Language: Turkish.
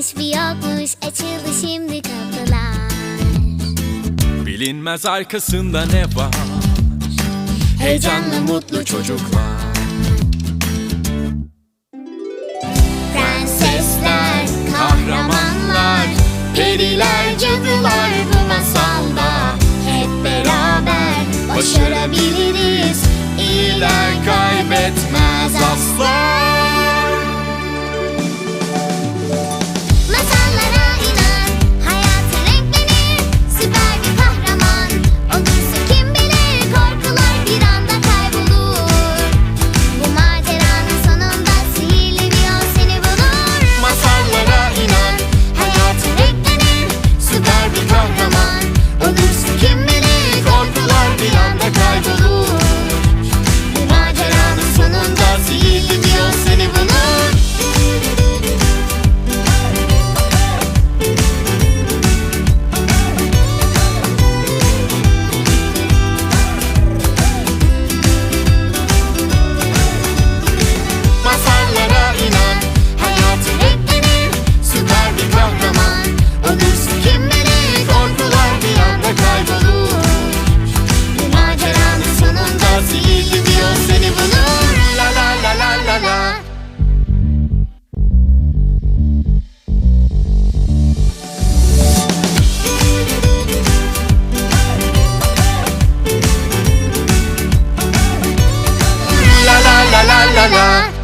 Varmış bir yokmuş açıldı şimdi kapılar. Bilinmez arkasında ne var? Heyecanlı mutlu çocuklar. Prensesler, kahramanlar, periler, cadılar bu masalda Hep beraber başarabiliriz 啦。